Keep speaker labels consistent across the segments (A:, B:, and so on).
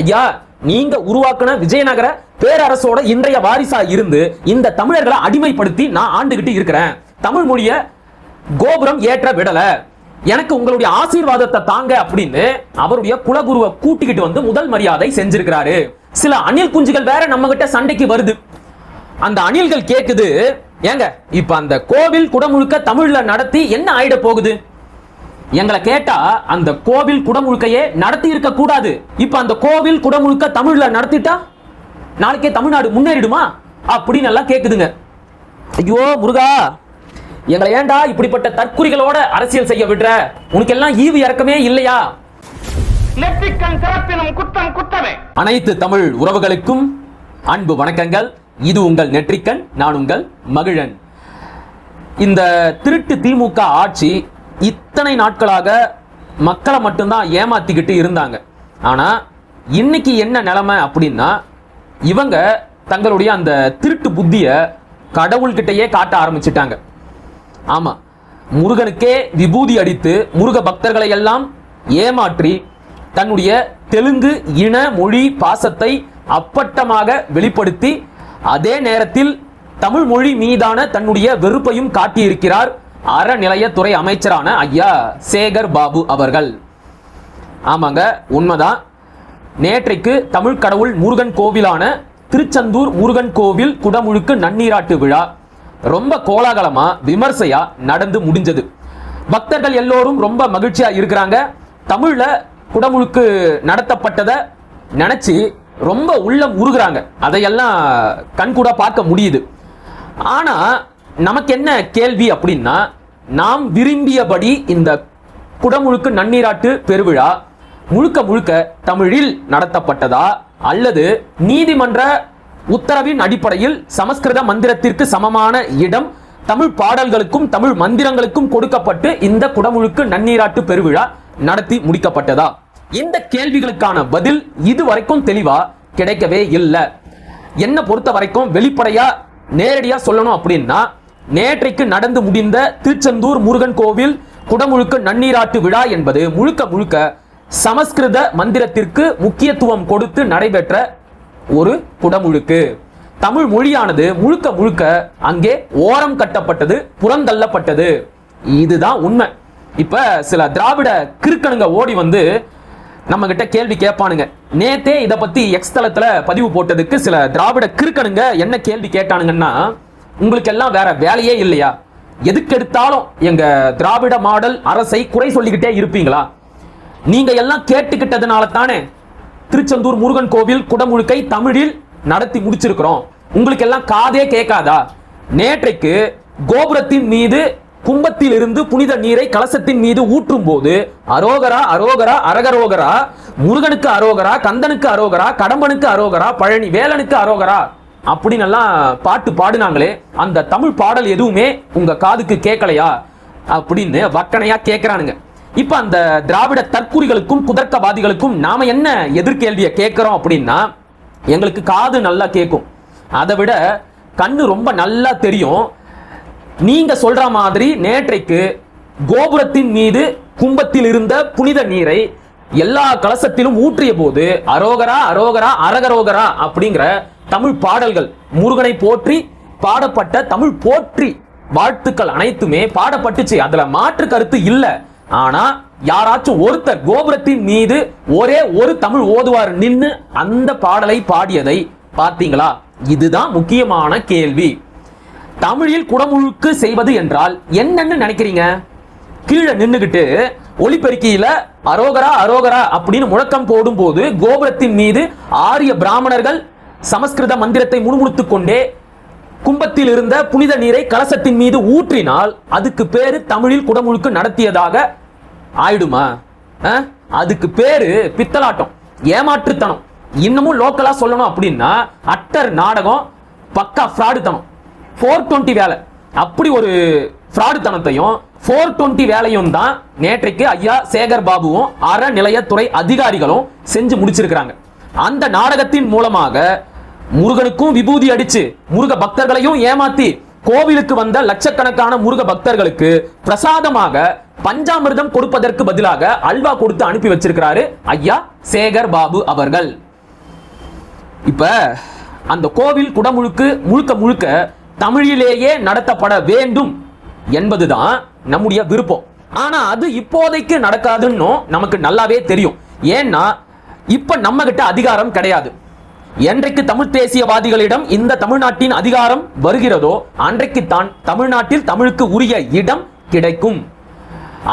A: ஐயா நீங்க உருவாக்குன விஜயநகர பேரரசோட இன்றைய வாரிசா இருந்து இந்த தமிழர்களை அடிமைப்படுத்தி நான் ஆண்டுகிட்டு இருக்கிறேன். தமிழ் மொழிய கோபுரம் ஏற்ற விடல. எனக்கு உங்களுடைய ஆசீர்வாதத்தை தாங்க அப்படின்னு அவருடைய குலகுருவை கூட்டிக்கிட்டு வந்து முதல் மரியாதை செஞ்சிருக்கிறாரு. சில அணில் குஞ்சுகள் வேற நம்ம கிட்ட சண்டைக்கு வருது. அந்த அணில்கள் கேக்குது ஏங்க இப்ப அந்த கோவில் குடமுழுக்க தமிழ்ல நடத்தி என்ன ஆயிட போகுது? எங்களை கேட்டா அந்த கோவில் குடமுழுக்கையே நடத்தி இருக்க கூடாது. இப்ப அந்த கோவில் குடமுழுக்க தமிழ்ல நடத்திட்டா? நாளைக்கே தமிழ்நாடு முன்னேறிடுமா? அப்படின்னு எல்லாம் கேக்குதுங்க. ஐயோ முருகா எங்களை ஏன்டா இப்படிப்பட்ட தற்குறிகளோட அரசியல் செய்ய விடுற? உனக்கு எல்லாம் ஈவு இறக்கமே இல்லையா?
B: குற்றம் குற்றமே.
A: அனைத்து தமிழ் உறவுகளுக்கும் அன்பு வணக்கங்கள். இது உங்கள் நெற்றிக்கண் நான் உங்கள் மகிழன். இந்த திருட்டு திமுக ஆட்சி இத்தனை நாட்களாக மக்களை மட்டும்தான் ஏமாத்திக்கிட்டு இருந்தாங்க. ஆனா இன்னைக்கு என்ன நிலைமை அப்படின்னா இவங்க தங்களுடைய அந்த திருட்டு புத்திய கடவுள்கிட்டயே காட்ட ஆரம்பிச்சிட்டாங்க. ஆமா முருகனுக்கே விபூதி அடித்து முருக பக்தர்களை எல்லாம் ஏமாற்றி தன்னுடைய தெலுங்கு இன மொழி பாசத்தை அப்பட்டமாக வெளிப்படுத்தி அதே நேரத்தில் தமிழ் மொழி மீதான தன்னுடைய வெறுப்பையும் காட்டியிருக்கிறார் அறநிலையத்துறை அமைச்சரான ஐயா சேகர் பாபு அவர்கள். ஆமாங்க உண்மைதான். நேற்றைக்கு தமிழ் கடவுள் முருகன் கோவிலான திருச்செந்தூர் முருகன் கோவில் குடமுழுக்கு நன்னீராட்டு விழா ரொம்ப கோலாகலமா விமர்சையா நடந்து முடிஞ்சது. பக்தர்கள் எல்லோரும் ரொம்ப மகிழ்ச்சியா இருக்கிறாங்க. தமிழ்ல குடமுழுக்கு நடத்தப்பட்டதை நினைச்சு ரொம்ப உள்ளம் உருகுறாங்க. அதையெல்லாம் கண்கூட பார்க்க முடியுது. ஆனா நமக்கு என்ன கேள்வி அப்படின்னா நாம் விரும்பியபடி இந்த குடமுழுக்கு நன்னீராட்டு பெருவிழா முழுக்க முழுக்க தமிழில் நடத்தப்பட்டதா அல்லது நீதிமன்ற உத்தரவின் அடிப்படையில் சமஸ்கிருத மந்திரத்திற்கு சமமான இடம் தமிழ் பாடல்களுக்கும் தமிழ் மந்திரங்களுக்கும் கொடுக்கப்பட்டு இந்த குடமுழுக்கு நன்னீராட்டு பெருவிழா நடத்தி முடிக்கப்பட்டதா? இந்த கேள்விகளுக்கான பதில் இதுவரைக்கும் தெளிவா கிடைக்கவே இல்லை. என்ன பொறுத்த வரைக்கும் வெளிப்படையா நேரடியா சொல்லணும் அப்படின்னா நேற்றைக்கு நடந்து முடிந்த திருச்செந்தூர் முருகன் கோவில் குடமுழுக்கு நன்னீராட்டு விழா என்பது முழுக்க முழுக்க சமஸ்கிருத மந்திரத்திற்கு முக்கியத்துவம் கொடுத்து நடைபெற்ற ஒரு குடமுழுக்கு. தமிழ் மொழியானது முழுக்க முழுக்க அங்கே ஓரம் கட்டப்பட்டது புறந்தள்ளப்பட்டது. இதுதான் உண்மை. இப்ப சில திராவிட கிறுக்கனுங்க ஓடி வந்து நம்ம கிட்ட கேள்வி கேட்பானுங்க. நேத்தே இதை பத்தி எக்ஸ் தளத்துல பதிவு போட்டதுக்கு சில திராவிட கிறுக்கனுங்க என்ன கேள்வி கேட்டானுங்கன்னா உங்களுக்கு எல்லாம் வேற வேலையே இல்லையா? எதுக்கெடுத்தாலும் எங்க திராவிட மாடல் அரசை குறை சொல்லிக்கிட்டே இருப்பீங்களா? நீங்க எல்லாம் கேட்டுக்கிட்டதுனால தானே திருச்செந்தூர் முருகன் கோவில் குடமுழுக்கை தமிழில் நடத்தி முடிச்சிருக்கிறோம். உங்களுக்கு எல்லாம் காதே கேட்காதா? நேற்றைக்கு கோபுரத்தின் மீது கும்பத்தில் இருந்து புனித நீரை கலசத்தின் மீது ஊற்றும் போது அரோகரா அரோகரா அரகரோகரா முருகனுக்கு அரோகரா கந்தனுக்கு அரோகரா கடம்பனுக்கு அரோகரா பழனி வேலனுக்கு அரோகரா அப்படின்னு எல்லாம் பாட்டு பாடினாங்களே அந்த தமிழ் பாடல் எதுவுமே உங்க காதுக்கு கேட்கலையா? அப்படின்னு வக்கனையா கேட்கிறானுங்க. இப்ப அந்த திராவிட தற்கூறிகளுக்கும் குதர்க்கவாதிகளுக்கும் நாம என்ன எதிர்கேள்வியை கேட்கிறோம் அப்படின்னா எங்களுக்கு காது நல்லா கேட்கும். அதை விட கண்ணு ரொம்ப நல்லா தெரியும். நீங்க சொல்ற மாதிரி நேற்றைக்கு கோபுரத்தின் மீது கும்பத்தில் இருந்த புனித நீரை எல்லா கலசத்திலும் ஊற்றிய போது அரோகரா அரோகரா அரகரோகரா அப்படிங்கிற தமிழ் பாடல்கள். முருகனை போற்றி பாடப்பட்ட தமிழ் போற்றி வாழ்த்துக்கள் அனைத்துமே பாடப்பட்டுச்சு. அதுல மாற்று கருத்து இல்ல. ஆனா யாராச்சும் ஒருத்தர் கோபுரத்தின் மீது ஒரே ஒரு தமிழ் ஓதுவார் நின்று அந்த பாடலை பாடியதை பார்த்தீங்களா? இதுதான் முக்கியமான கேள்வி. தமிழில் குடமுழுக்கு செய்வது என்றால் என்னன்னு நினைக்கிறீங்க? கீழே நின்றுகிட்டு ஒளிபெருக்கியில அரோகரா அரோகரா அப்படின்னு முழக்கம் போடும்போது கோபுரத்தின் மீது ஆரிய பிராமணர்கள் சமஸ்கிருத மந்திரத்தை முணுமுணுத்துக் கொண்டே கும்பத்தில் இருந்த புனித நீரை கலசத்தின் மீது ஊற்றினால் அதுக்கு பேரு தமிழில் குடமுழுக்கு நடத்தியதாக ஆயிடுமா? அதுக்கு பேரு பித்தலாட்டம் ஏமாற்றுத்தனம். இன்னமும் லோக்கலா சொல்லணும் அப்படின்னா அட்டர் நாடகம் பக்கா ஃப்ராடுத்தனம். ஃபோர் டுவெண்ட்டி வேலை. அப்படி ஒரு ஃப்ராடுத்தனத்தையும் ஃபோர் டுவெண்ட்டி வேலையும் தான் நேற்றைக்கு ஐயா சேகர் பாபுவும் அறநிலையத்துறை அதிகாரிகளும் செஞ்சு முடிச்சிருக்கிறாங்க. அந்த நாடகத்தின் மூலமாக முருகனுக்கும் விபூதி அடிச்சு முருக பக்தர்களையும் ஏமாத்தி கோவிலுக்கு வந்த லட்சக்கணக்கான முருக பக்தர்களுக்கு பிரசாதமாக பஞ்சாமிர்தம் கொடுப்பதற்கு பதிலாக அல்வா கொடுத்து அனுப்பி வச்சிருக்கிறாரு ஐயா சேகர் பாபு அவர்கள். இப்ப அந்த கோவில் குடமுழுக்கு முழுக்க முழுக்க தமிழிலேயே நடத்தப்பட வேண்டும் என்பதுதான் நம்முடைய விருப்பம். ஆனா அது இப்போதைக்கு நடக்காதுன்னு நமக்கு நல்லாவே தெரியும். ஏன்னா இப்ப நம்ம கிட்ட அதிகாரம் கிடையாது. என்றைக்கு தமிழ் தேசியவாதிகளிடம் இந்த தமிழ்நாட்டின் அதிகாரம் வருகிறதோ அன்றைக்குத்தான் தமிழ்நாட்டில் தமிழுக்கு உரிய இடம் கிடைக்கும்.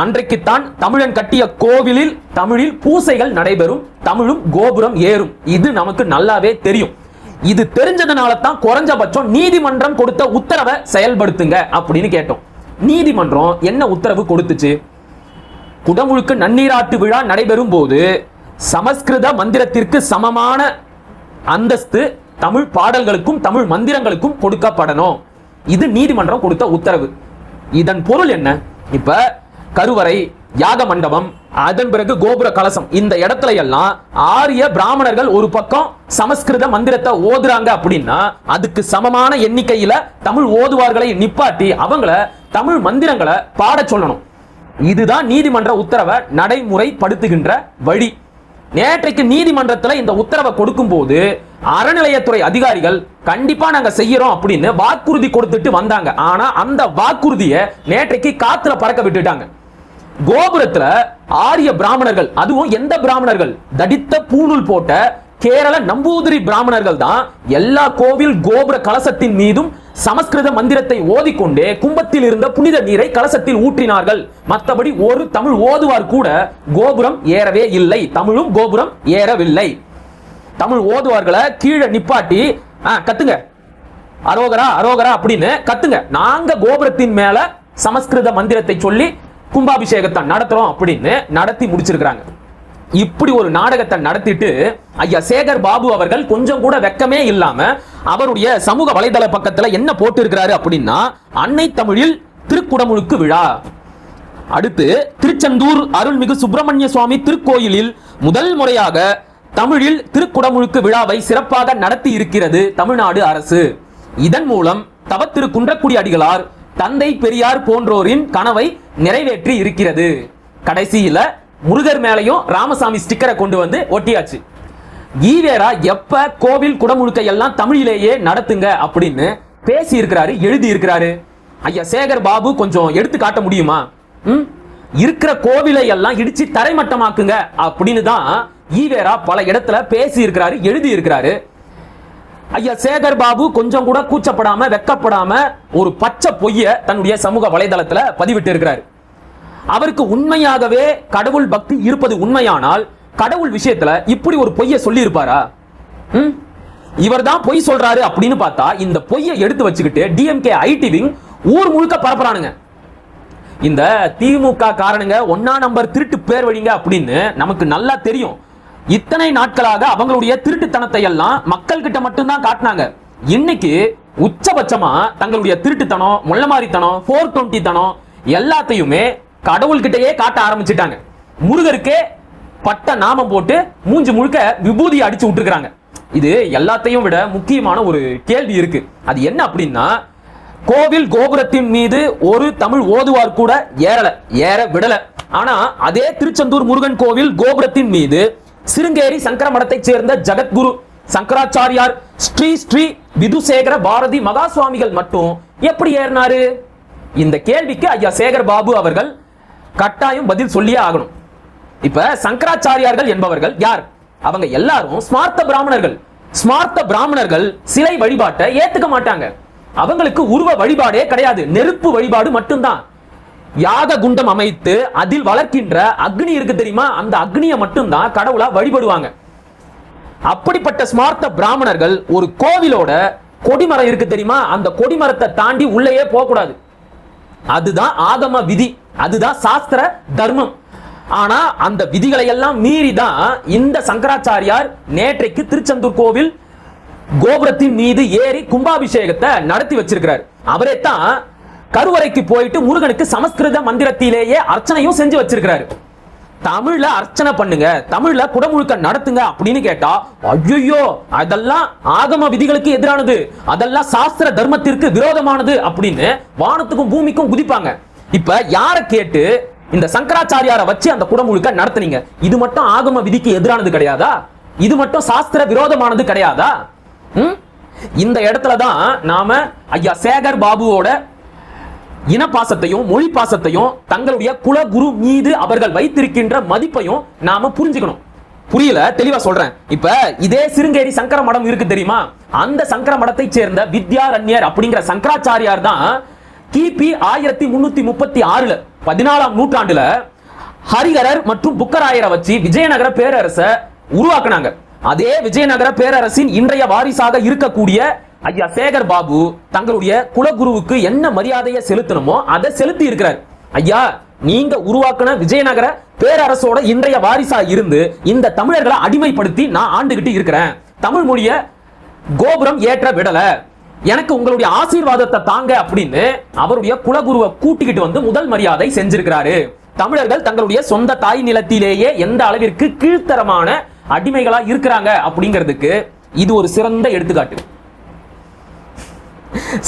A: அன்றைக்குத்தான் தமிழன் கட்டிய கோவிலில் தமிழில் பூசைகள் நடைபெறும் தமிழும் கோபுரம் ஏறும். இது நமக்கு நல்லாவே தெரியும். இது தெரிஞ்சதுனால தான் குறைஞ்சபட்சம் நீதிமன்றம் கொடுத்த உத்தரவை செயல்படுத்துங்க அப்படின்னு கேட்டோம். நீதிமன்றம் என்ன உத்தரவு கொடுத்துச்சு? குடமுழுக்கு நன்னீராட்டு விழா நடைபெறும் போது சமஸ்கிருத மந்திரத்திற்கு சமமான அந்தஸ்து தமிழ் பாடல்களுக்கும் தமிழ் மந்திரங்களுக்கும் கொடுக்கப்படணும். இது நீதிமன்றம் கொடுத்த உத்தரவு. இதன் பொருள் என்ன? இப்ப கருவறை யாக மண்டபம் அதன் பிறகு கோபுர கலசம். இந்த இடத்துல எல்லாம் ஆரிய பிராமணர்கள் ஒரு பக்கம் சமஸ்கிருத மந்திரத்தை ஓதுறாங்க அப்படின்னா அதுக்கு சமமான எண்ணிக்கையில தமிழ் ஓதுவார்களை நிப்பாட்டி அவங்கள தமிழ் மந்திரங்களை பாடச் சொல்லணும். இதுதான் நீதிமன்ற உத்தரவை நடைமுறைப்படுத்துகின்ற வழி. நேற்றைக்கு நீதிமன்றத்தில் இந்த உத்தரவை கொடுக்கும் போது அறநிலையத்துறை அதிகாரிகள் கண்டிப்பா நாங்க செய்யறோம் அப்படின்னு வாக்குறுதி கொடுத்துட்டு வந்தாங்க. ஆனா அந்த வாக்குறுதியை நேற்றைக்கு காத்துல பறக்க விட்டுட்டாங்க. கோபுரத்துல ஆரிய பிராமணர்கள் அதுவும் எந்த பிராமணர்கள்? தடித்த பூணூல் போட்ட கேரள நம்பூதிரி பிராமணர்கள் தான் எல்லா கோவில் கோபுர கலசத்தின் மீதும் சமஸ்கிருத மந்திரத்தை ஓதிக்கொண்டே கும்பத்தில் இருந்த புனித நீரை கலசத்தில் ஊற்றினார்கள். மற்றபடி ஒரு தமிழ் ஓதுவார் கூட கோபுரம் ஏறவே இல்லை. தமிழும் கோபுரம் ஏறவில்லை. தமிழ் ஓதுவார்களை கீழே நிப்பாட்டி ஆ, கத்துங்க. அரோகரா அரோகரா அப்படின்னு கத்துங்க. நாங்க கோபுரத்தின் மேல சமஸ்கிருத மந்திரத்தை சொல்லி கும்பாபிஷேகத்தை நடத்துறோம் அப்படின்னு நடத்தி முடிச்சிருக்கிறாங்க. இப்படி ஒரு நாடகத்தை நடத்திட்டு ஐயா சேகர் பாபு அவர்கள் கொஞ்சம் கூட வெக்கமே இல்லாம அவருடைய சமூக வலைதள பக்கத்துல என்ன போட்டு இருக்கிறாரு அப்படின்னா அன்னை தமிழில் திருக்குடமுழுக்கு விழா. அடுத்து திருச்செந்தூர் அருள்மிகு சுப்பிரமணிய சுவாமி திருக்கோயிலில் முதல் முறையாக தமிழில் திருக்குடமுழுக்கு விழாவை சிறப்பாக நடத்தி இருக்கிறது தமிழ்நாடு அரசு. இதன் மூலம் தவத்திரு குன்றக்குடி அடிகளார் தந்தை பெரியார் போன்றோரின் கனவை நிறைவேற்றி இருக்கிறது. கடைசியில முருகர் மேலையும் ராமசாமி ஸ்டிக்கரை கொண்டு வந்து ஒட்டியாச்சு. ஈவேரா எப்ப கோவில் குடமுழுக்கை எல்லாம் தமிழிலேயே நடத்துங்க அப்படின்னு பேசி இருக்கிறாரு எழுதி இருக்கிறாரு ஐயா சேகர் பாபு கொஞ்சம் எடுத்து காட்ட முடியுமா? ம்? இருக்கிற கோவிலை எல்லாம் இடிச்சு தரைமட்டமாக்குங்க அப்படின்னு தான் ஈவேரா பல இடத்துல பேசி இருக்கிறாரு எழுதி இருக்கிறாரு ஐயா சேகர் பாபு கொஞ்சம் கூட கூச்சப்படாம வெக்கப்படாம ஒரு பச்சை பொய்ய தன்னுடைய சமூக வலைதளத்துல பதிவிட்டு இருக்கிறாரு அவருக்கு உண்மையாகவே கடவுள் பக்தி இருப்பது உண்மையானால் கடவுள் விஷயத்துல இப்படி ஒரு பொய்யை சொல்லி இருப்பாரா இவர் தான் பொய் சொல்றாரு அப்படின்னு பார்த்தா இந்த பொய்யை எடுத்து வச்சுக்கிட்டு டிஎம்கே ஐடி விங் ஊர் முழுக்க பரப்புறானுங்க. இந்த திமுக காரணங்க ஒன்னா நம்பர் திருட்டு பேர் வழிங்க அப்படின்னு நமக்கு நல்லா தெரியும். இத்தனை நாட்களாக அவங்களுடைய திருட்டுத்தனத்தை எல்லாம் மக்கள் கிட்ட மட்டும்தான் காட்டினாங்க. இன்னைக்கு உச்சபட்சமா தங்களுடைய திருட்டுத்தனம் முள்ளமாரித்தனம் போர் டுவெண்ட்டி தனம் எல்லாத்தையுமே கடவுள்கிட்டயே காட்ட ஆரம்பிச்சிட்டாங்க. முருகருக்கே பட்ட நாமம் போட்டு மூஞ்சி முழுக்க விபூதி அடிச்சு விட்டுருக்காங்க இது எல்லாத்தையும் விட முக்கியமான ஒரு கேள்வி இருக்கு. அது என்ன அப்படின்னா கோவில் கோபுரத்தின் மீது ஒரு தமிழ் ஓதுவார் கூட ஏறல ஏற விடல. ஆனா அதே திருச்செந்தூர் முருகன் கோவில் கோபுரத்தின் மீது சிருங்கேரி சங்கர மடத்தைச் சேர்ந்த ஜகத்குரு சங்கராச்சாரியார் ஸ்ரீ ஸ்ரீ விதுசேகர பாரதி மகா சுவாமிகள் மட்டும் எப்படி ஏறினாரு? இந்த கேள்விக்கு ஐயா சேகர் பாபு அவர்கள் கட்டாயம் பதில் சொல்லியே ஆகணும். இப்ப சங்கராச்சாரியார்கள் என்பவர்கள் யார்? அவங்க எல்லாரும் ஸ்மார்த்த பிராமணர்கள். ஸ்மார்த்த பிராமணர்கள் சிலை வழிபாட்டை ஏத்துக்க மாட்டாங்க. அவங்களுக்கு உருவ வழிபாடே கிடையாது. நெருப்பு வழிபாடு மட்டும்தான். யாக குண்டம் அமைத்து அதில் வளர்க்கின்ற அக்னி இருக்கு தெரியுமா? அந்த அக்னியை மட்டும்தான் கடவுளா வழிபடுவாங்க. அப்படிப்பட்ட ஸ்மார்த்த பிராமணர்கள் ஒரு கோவிலோட கொடிமரம் இருக்கு தெரியுமா? அந்த கொடிமரத்தை தாண்டி உள்ளேயே போக கூடாது அதுதான் ஆகம விதி. அதுதான் சாஸ்திர தர்மம். ஆனா அந்த விதிகளை எல்லாம் மீறி தான் இந்த சங்கராச்சாரியார் நேற்றைக்கு திருச்செந்தூர் கோவில் கோபுரத்தின் மீது ஏறி கும்பாபிஷேகத்தை நடத்தி வச்சிருக்கிறார். அவரே தான் கருவறைக்கு போயிட்டு முருகனுக்கு சமஸ்கிருத மந்திரத்திலேயே அர்ச்சனையும் செஞ்சு வச்சிருக்கிறாரு. தமிழ்ல அர்ச்சனை பண்ணுங்க தமிழ்ல குடமுழுக்க நடத்துங்க அப்படின்னு கேட்டா ஐயோ அதெல்லாம் ஆகம விதிகளுக்கு எதிரானது. அதெல்லாம் சாஸ்திர தர்மத்திற்கு விரோதமானது அப்படின்னு வானத்துக்கும் பூமிக்கும் குதிப்பாங்க. இப்ப யார கேட்டு இந்த சங்கராச்சாரியாரை வச்சு அந்த குடமுழுக்க நடத்துனீங்க? இது மட்டும் ஆகம விதிக்கு எதிரானது கிடையாதா? இது மட்டும் சாஸ்திர விரோதமானது கிடையாதா? இந்த இடத்துல தான் நாம ஐயா சேகர் பாபுவோட இனப்பாசத்தையும் மொழி பாசத்தையும் தங்களுடைய குலகுரு மீது அவர்கள் வைத்திருக்கின்ற மதிப்பையும் நாம புரிஞ்சுக்கணும். புரியல? தெளிவா சொல்றேன். இப்ப இதே சிருங்கேரி சங்கர மடம் இருக்கு தெரியுமா? அந்த சங்கர மடத்தை சேர்ந்த வித்யாரண்யர் அப்படிங்கிற சங்கராச்சாரியார் தான் கிபி ஆயிரத்தி முன்னூத்தி முப்பத்தி ஆறுல பதினாலாம் நூற்றாண்டுல ஹரிகரர் மற்றும் புக்கராயரை வச்சு விஜயநகர பேரரச உருவாக்குனாங்க. அதே விஜயநகர பேரரசின் இன்றைய வாரிசாக இருக்கக்கூடிய ஐயா சேகர் பாபு தங்களுடைய குலகுருவுக்கு என்ன மரியாதையை செலுத்தணுமோ அதை செலுத்தி இருக்கிறார். ஐயா நீங்க உருவாக்குன விஜயநகர பேரரசோட இன்றைய வாரிசா இருந்து இந்த தமிழர்களை அடிமைப்படுத்தி நான் ஆண்டுகிட்டு இருக்கிறேன். தமிழ் மொழிய கோபுரம் ஏற்ற விடல. எனக்கு உங்களுடைய ஆசீர்வாதத்தை தாங்க அப்படின்னு அவருடைய குலகுருவை கூட்டிக்கிட்டு வந்து முதல் மரியாதை செஞ்சிருக்கிறாரு. தமிழர்கள் தங்களுடைய சொந்த தாய் நிலத்திலேயே எந்த அளவிற்கு கீழ்த்தரமான அடிமைகளா இருக்கிறாங்க அப்படிங்கிறதுக்கு இது ஒரு சிறந்த எடுத்துக்காட்டு.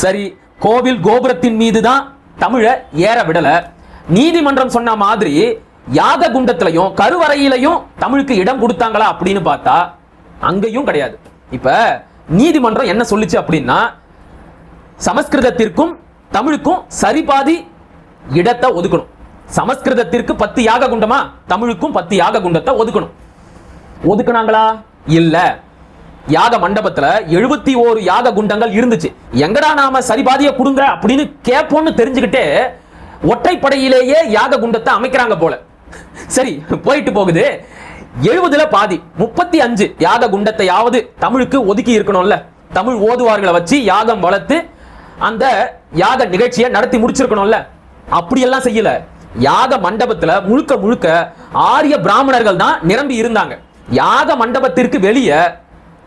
A: சரி கோவில் கோபுரத்தின் மீது தான் தமிழ ஏற விடல. நீதிமன்றம் சொன்ன மாதிரி யாக குண்டத்திலையும் கருவறையிலையும் தமிழுக்கு இடம் கொடுத்தாங்களா அப்படின்னு பார்த்தா அங்கேயும் கிடையாது. இப்ப நீதிமன்றம் என்ன சொல்லுச்சு அப்படின்னா சமஸ்கிருதத்திற்கும் தமிழுக்கும் சரிபாதி இடத்தை ஒதுக்கணும். சமஸ்கிருதத்திற்கு பத்து யாக குண்டமா? தமிழுக்கும் பத்து யாக குண்டத்தை ஒதுக்கணும். ஒதுக்குனாங்களா? இல்ல. யாக மண்டபத்துல எழுபத்தி ஓரு யாக குண்டங்கள் இருந்துச்சு. எங்கடா நாம சரிபாதிய கொடுங்க அப்படின்னு கேட்போம்னு தெரிஞ்சுக்கிட்டே ஒற்றைப்படையிலேயே யாக குண்டத்தை அமைக்கிறாங்க போல. சரி போயிட்டு போகுது. எழுபதுல பாதி முப்பத்தி அஞ்சு யாக குண்டத்தையாவது தமிழுக்கு ஒதுக்கி இருக்கணும்ல. தமிழ் ஓதுவார்களை வச்சு யாகம் வளர்த்து அந்த யாக நிகழ்ச்சியை நடத்தி முடிச்சிருக்கணும்ல. அப்படியெல்லாம் செய்யல. யாக மண்டபத்துல முழுக்க முழுக்க ஆரிய பிராமணர்கள் தான் நிரம்பி இருந்தாங்க. யாக மண்டபத்திற்கு வெளியே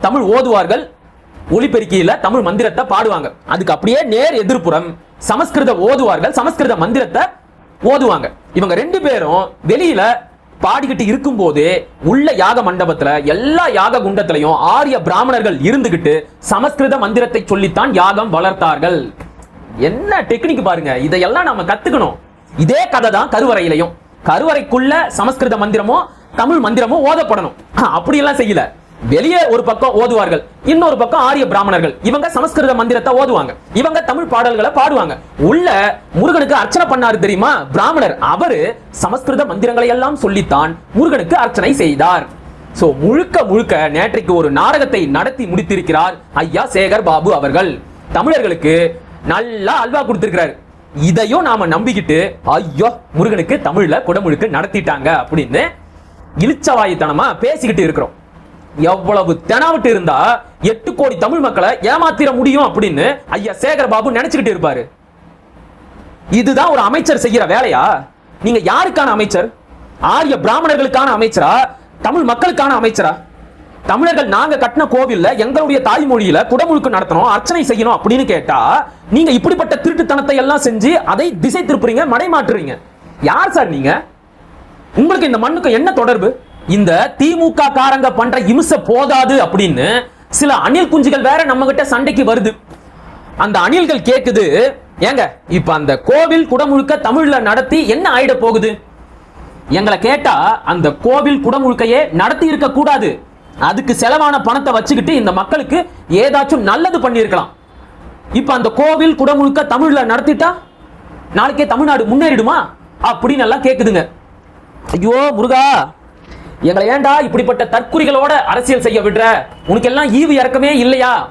A: தமிழ் ஓதுவார்கள் ஒளிபெருக்கியில தமிழ் மந்திரத்தை பாடுவாங்க. அதுக்கு அப்படியே நேர் எதிர்ப்புறம் சமஸ்கிருத ஓதுவார்கள் சமஸ்கிருத மந்திரத்தை ஓதுவாங்க. இவங்க ரெண்டு பேரும் வெளியில பாடிக்கிட்டு இருக்கும்போது உள்ள யாக மண்டபத்துல எல்லா யாக குண்டத்திலையும் ஆரிய பிராமணர்கள் இருந்துகிட்டு சமஸ்கிருத மந்திரத்தை சொல்லித்தான் யாகம் வளர்த்தார்கள். என்ன டெக்னிக் பாருங்க. இதையெல்லாம் நாம கத்துக்கணும். இதே கதை தான் கருவறையிலையும். கருவறைக்குள்ள சமஸ்கிருத மந்திரமோ தமிழ் மந்திரமோ ஓதப்படணும். அப்படியெல்லாம் செய்யல. வெளியே ஒரு பக்கம் ஓதுவார்கள் இன்னொரு பக்கம் ஆரிய பிராமணர்கள். இவங்க சமஸ்கிருத மந்திரத்தை ஓதுவாங்க. இவங்க தமிழ் பாடல்களை பாடுவாங்க. உள்ள முருகனுக்கு அர்ச்சனை பண்ணாரு தெரியுமா? பிராமணர் அவரு சமஸ்கிருத மந்திரங்களை எல்லாம் சொல்லித்தான் முருகனுக்கு அர்ச்சனை செய்தார். சோ முழுக்க முழுக்க நேற்றைக்கு ஒரு நாடகத்தை நடத்தி முடித்திருக்கிறார் ஐயா சேகர் பாபு அவர்கள். தமிழர்களுக்கு நல்லா அல்வா கொடுத்திருக்கிறாரு. இதையும் நாம நம்பிக்கிட்டு ஐயோ முருகனுக்கு தமிழ்ல குடமுழுக்கு நடத்திட்டாங்க அப்படின்னு இளிச்சவாயுத்தனமா பேசிக்கிட்டு இருக்கிறோம். எவ்வளவு தெனாவிட்டு இருந்தா எட்டு கோடி தமிழ் மக்களை ஏமாத்திர முடியும் அப்படின்னு ஐயா சேகர் பாபு நினைச்சுக்கிட்டு இருப்பாரு. இதுதான் ஒரு அமைச்சர் செய்யற வேலையா? நீங்க யாருக்கான அமைச்சர்? ஆரிய பிராமணர்களுக்கான அமைச்சரா? தமிழ் மக்களுக்கான அமைச்சரா? தமிழர்கள் நாங்க கட்டின கோவில்ல எங்களுடைய தாய்மொழியில குடமுழுக்கு நடத்தணும் அர்ச்சனை செய்யணும் அப்படின்னு கேட்டா நீங்க இப்படிப்பட்ட திருட்டுத்தனத்தை எல்லாம் செஞ்சு அதை திசை திருப்புறீங்க மடைமாற்றுறீங்க யார் சார் நீங்க? உங்களுக்கு இந்த மண்ணுக்கு என்ன தொடர்பு? இந்த திமுக காரங்க பண்ற இம்சை போதாது அப்படின்னு சில அணில் குஞ்சுகள் வேற நம்ம கிட்ட சண்டைக்கு வருது. அந்த அணில்கள் கேக்குது ஏங்க இப்ப அந்த கோவில் குடமுழுக்க தமிழ்ல நடத்தி என்ன ஆயிட போகுது? எங்களை கேட்டா அந்த கோவில் குடமுழுக்கையே நடத்தி இருக்க கூடாது. அதுக்கு செலவான பணத்தை வச்சுக்கிட்டு இந்த மக்களுக்கு ஏதாச்சும் நல்லது பண்ணியிருக்கலாம். இப்ப அந்த கோவில் குடமுழுக்க தமிழ்ல நடத்திட்டா நாளைக்கே தமிழ்நாடு முன்னேறிடுமா? அப்படின்னு எல்லாம் கேக்குதுங்க. ஐயோ முருகா! எங்களை ஏண்டா இப்படிப்பட்ட தற்குறிகளோட அரசியல் செய்ய விடுற? உனக்கு எல்லாம் ஈவு இறக்கமே இல்லையா?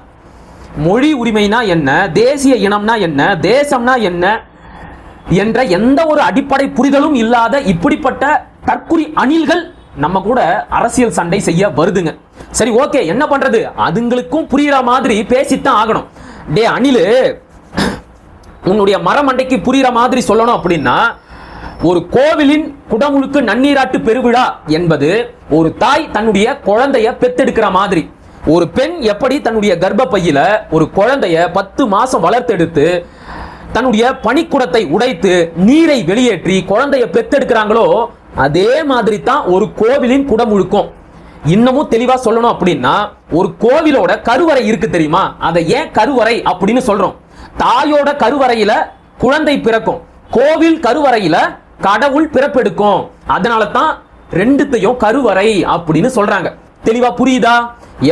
A: மொழி உரிமைனா என்ன? தேசிய இனம்னா என்ன? தேசம்னா என்ன? என்ற எந்த ஒரு அடிப்படை புரிதலும் இல்லாத இப்படிப்பட்ட தற்குறி அணில்கள் நம்ம கூட அரசியல் சண்டை செய்ய வருதுங்க. சரி ஓகே என்ன பண்றது? அதுங்களுக்கும் புரியுற மாதிரி பேசித்தான் ஆகணும். டே அணிலு உன்னுடைய மரமண்டைக்கு புரியுற மாதிரி சொல்லணும் அப்படின்னா ஒரு கோவிலின் குடமுழுக்கு நன்னீராட்டு பெருவிழா என்பது ஒரு தாய் தன்னுடைய குழந்தைய பெத்தெடுக்கிற மாதிரி. ஒரு பெண் எப்படி தன்னுடைய கர்ப்பப்பையில ஒரு குழந்தைய பத்து மாசம் வளர்த்தெடுத்து தன்னுடைய பனிக்குடத்தை உடைத்து நீரை வெளியேற்றி குழந்தைய பெத்தெடுக்கிறாங்களோ அதே மாதிரி தான் ஒரு கோவிலின் குடமுழுக்கும். இன்னமும் தெளிவா சொல்லணும் அப்படின்னா ஒரு கோவிலோட கருவறை இருக்கு தெரியுமா? அதை ஏன் கருவறை அப்படின்னு சொல்றோம். தாயோட கருவறையில குழந்தை பிறக்கும். கோவில் கருவறையில கடவுள் பிறப்பெடுக்கும். அதனால தான் ரெண்டுத்தையும் கருவறை அப்படின்னு சொல்றாங்க. தெளிவா புரியுதா?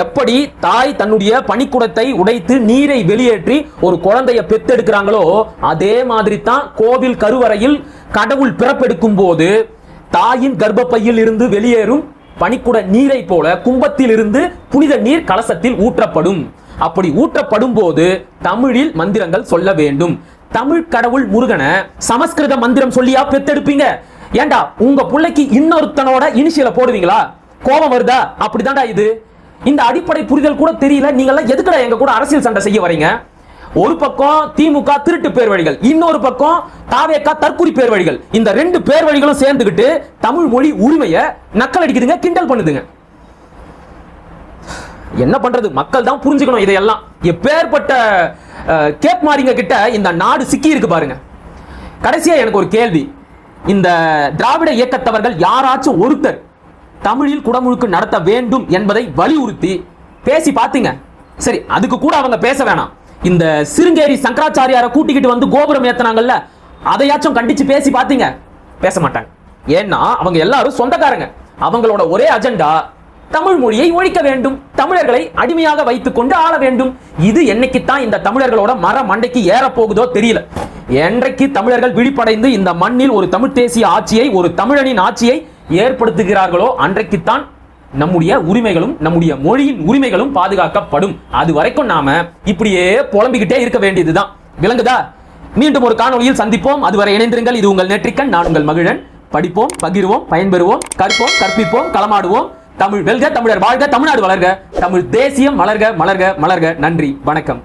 A: எப்படி தாய் தன்னுடைய பனிக்குடத்தை உடைத்து நீரை வெளியேற்றி ஒரு குழந்தைய பெத்தெடுக்கிறாங்களோ அதே மாதிரி தான் கோவில் கருவறையில் கடவுள் பிறப்பெடுக்கும் போது தாயின் கர்ப்பப்பையில் இருந்து வெளியேறும் பனிக்குட நீரை போல கும்பத்தில் இருந்து புனித நீர் கலசத்தில் ஊற்றப்படும். அப்படி ஊற்றப்படும் போது தமிழில் மந்திரங்கள் சொல்ல வேண்டும். தமிழ் கடவுள் முருகனை சமஸ்கிருத மந்திரம் சொல்லியா பெத்தெடுப்பீங்க? ஏண்டா உங்க பிள்ளைக்கு இன்னொருத்தனோட இனிஷியலை போடுவீங்களா? கோபம் வருதா? அப்படிதான்டா இது. இந்த அடிப்படை புரிதல் கூட தெரியல. நீங்கெல்லாம் எதுக்குடா எங்க கூட அரசியல் சண்டை செய்ய வரீங்க? ஒரு பக்கம் திமுக திருட்டு பேர் வழிகள் இன்னொரு பக்கம் தாவேக்கா தற்குறி பேர் வழிகள் இந்த ரெண்டு பேர் வழிகளும் சேர்ந்துக்கிட்டு தமிழ் மொழி உரிமையை நக்கல் அடிக்குதுங்க கிண்டல் பண்ணுதுங்க. என்ன பண்றது? மக்கள் தான் புரிஞ்சுக்கணும் இதையெல்லாம். எப்பேற்பட்ட கேப் மாறிங்க கிட்ட இந்த நாடு சிக்கி இருக்கு பாருங்க. கடைசியா எனக்கு ஒரு கேள்வி. இந்த திராவிட இயக்கத்தவர்கள் யாராச்சும் ஒருத்தர் தமிழில் குடமுழுக்கு நடத்த வேண்டும் என்பதை வலியுறுத்தி பேசி பார்த்தீங்க சரி அதுக்கு கூட அவங்க பேச வேணாம். இந்த சிருங்கேரி சங்கராச்சாரியாரை கூட்டிக்கிட்டு வந்து கோபுரம் ஏத்துனாங்கல்ல அதையாச்சும் கண்டிச்சு பேசி பார்த்தீங்க பேச மாட்டாங்க. ஏன்னா அவங்க எல்லாரும் சொந்தக்காரங்க. அவங்களோட ஒரே அஜெண்டா தமிழ் மொழியை ஒழிக்க வேண்டும். தமிழர்களை அடிமையாக வைத்துக் கொண்டு ஆள வேண்டும். இது என்னைக்குத்தான் இந்த தமிழர்களோட மர மண்டைக்கு ஏறப்போகுதோ போகுதோ தெரியல. என்றைக்கு தமிழர்கள் விழிப்படைந்து இந்த மண்ணில் ஒரு தமிழ் தேசிய ஆட்சியை ஒரு தமிழனின் ஆட்சியை ஏற்படுத்துகிறார்களோ அன்றைக்குத்தான் நம்முடைய உரிமைகளும் நம்முடைய மொழியின் உரிமைகளும் பாதுகாக்கப்படும். அது வரைக்கும் நாம இப்படியே புலம்பிக்கிட்டே இருக்க வேண்டியதுதான். விளங்குதா? மீண்டும் ஒரு காணொளியில் சந்திப்போம். அதுவரை இணைந்திருங்கள். இது உங்கள் நெற்றிக்கண். நான் உங்கள் மகிழன். படிப்போம் பகிர்வோம் பயன்பெறுவோம் கற்போம் கற்பிப்போம் களமாடுவோம். தமிழ் வெல்க தமிழர் வாழ்க தமிழ்நாடு வளர்க. தமிழ் தேசியம் மலர்க மலர்க மலர்க. நன்றி வணக்கம்.